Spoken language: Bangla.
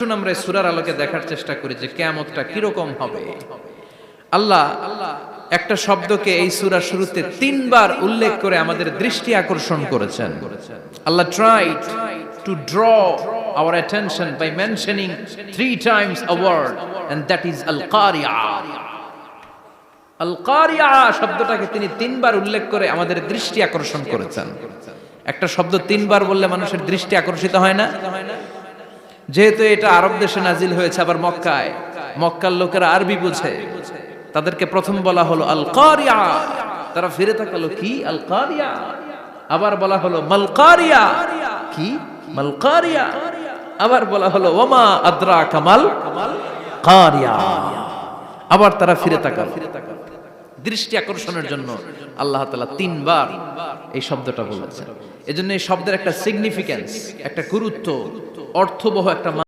আসুন আমরা সূরার আলোকে দেখার চেষ্টা করি যে কেয়ামতটা কীরকম হবে। আল্লাহ একটা শব্দকে এই সূরার শুরুতে তিনবার উল্লেখ করে আমাদের দৃষ্টি আকর্ষণ করেছেন। Allah tried to draw our attention by mentioning three times a word, and that is al-qari'ah. আল কারিয়া শব্দটাকে তিনি তিনবার উল্লেখ করে আমাদের দৃষ্টি আকর্ষণ করেছেন। একটা শব্দ তিনবার বললে মানুষের দৃষ্টি আকর্ষিত হয় না। যেহেতু এটা আরব দেশে নাজিল হয়েছে আবার মক্কায়, মক্কার লোকেরা আরবি বুঝে। তাদেরকে প্রথম বলা হলো আল কারিয়া তারা ফিরে তাকালো, কি আল কারিয়া আবার বলা হলো মাল কারিয়া কি? মাল কারিয়া আবার বলা হলো, ওমা আদ্রা কামাল কারিয়া আবার তারা ফিরে তাকালো। দৃষ্টি আকর্ষণের জন্য আল্লাহ তালা তিনবার এই শব্দটা বলেছেন। এজন্য এই শব্দের একটা সিগনিফিক্যান্স একটা গুরুত্ব, অর্থবহ একটা